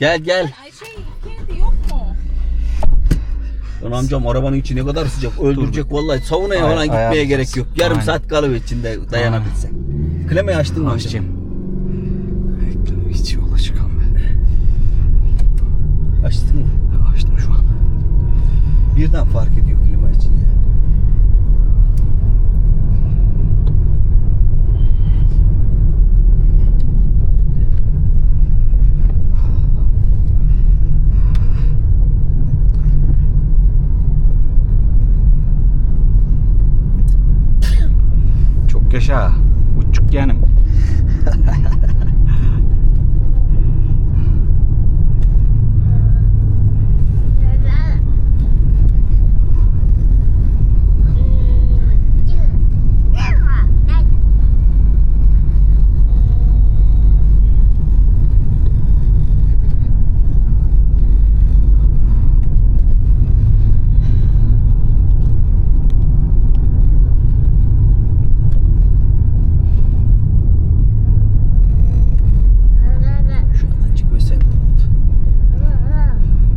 Gel gel. Ay şey kedi yok mu? Lan amcam arabanın içi ne kadar sıcak. Öldürecek vallahi. Saunaya Ay- falan gitmeye ayarlayacağız. gerek yok. Yarım Aynen. saat kalıver içinde dayanabilsen. Klimayı açtın mı? amcam? Hiç yola çıkan be. Açtın mı? Açtım şu an. Birden fark ediyor Yaşa. Uçuk yeğenim. Şu an açık ve sen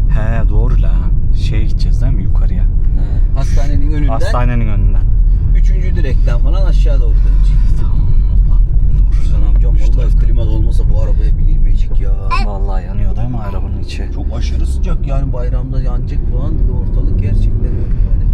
He doğru la. Şeye gideceğiz değil mi yukarıya? Hastanenin önünden Hastanenin önünden. üçüncü direkten falan aşağı doğru dönecek. Tamam Allah. Doğru. Sen amcam vallahi klima olmasa bu arabaya binilmeyecek ya. Vallahi yanıyor değil mi arabanın içi? Çok aşırı sıcak yani bayramda yanacak falan ortalık gerçekten öyle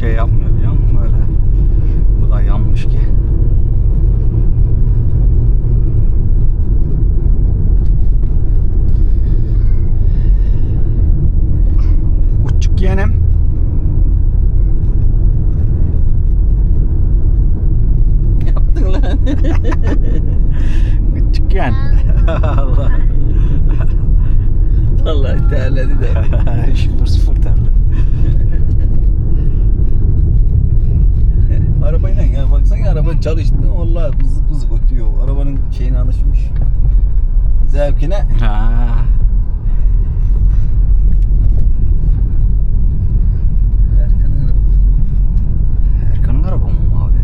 şey yapmıyor biliyor musun böyle? Bu da yanmış ki. Uçuk yeğenim. Yaptın lan. Uçuk yeğen. Allah. vallahi terledi de. Zevkine. Ha. Erkan'ın araba. Erkan'ın araba mı abi?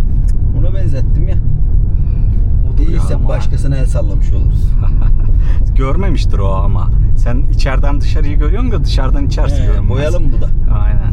Ona benzettim ya. Ya Değilse ama. başkasına el sallamış oluruz. Görmemiştir o ama. Sen içeriden dışarıyı görüyorsun da dışarıdan içerisi He, görünmez. boyalı mı bu da? Aynen.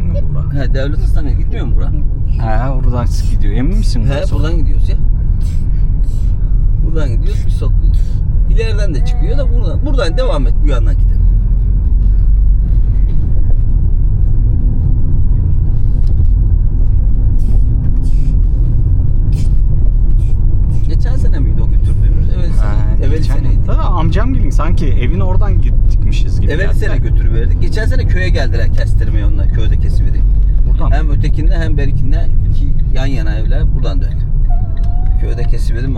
Değil mi? Bura? He devlet hastaneye gitmiyor mu bura? buradan gidiyor. Emin misin? He burası? buradan gidiyoruz ya. Buradan gidiyoruz bir sokuyoruz. İleriden de çıkıyor da buradan. Buradan devam et bu yandan gidelim. Geçen sene miydi o götürdüğümüz? Evet. Ha, Evet geçen- seneydi. Da amcam gelin sanki evin oradan gitmişiz gibi. Evet sene götürüverdik. Geçen sene köye geldiler kestirmeye onlar. Köyde kesivereyim. Buradan. Hem ötekinde hem berikinde iki yan yana evler buradan döndü. Köyde kesiverdim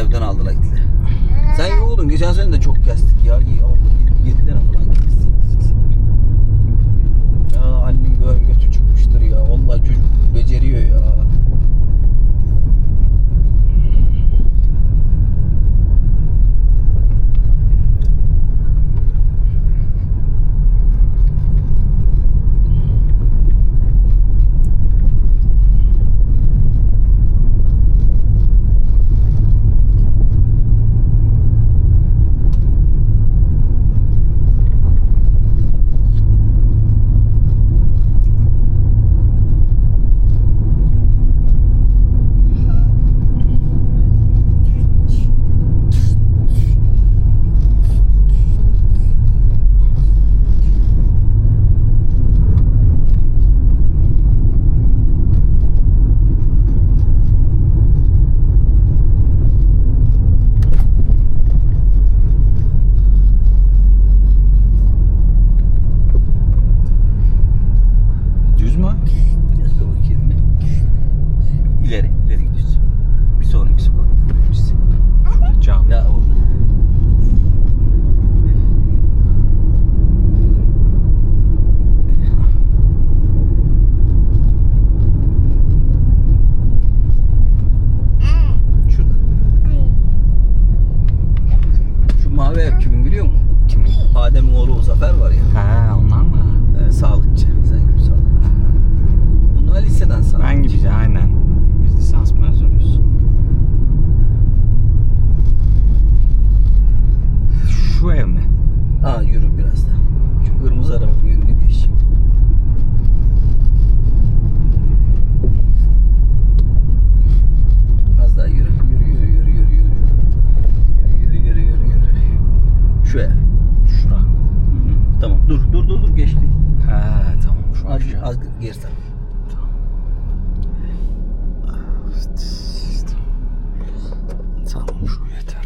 evden aldılar gittiler. Sen yoğurdun. Geçen sene de çok kestik ya. İyi, Allah, yedi tane falan kestik. Ya annem böyle götü çıkmıştır ya. Vallahi çocuk beceriyor ya. Gears'a. Całą żuję, tak.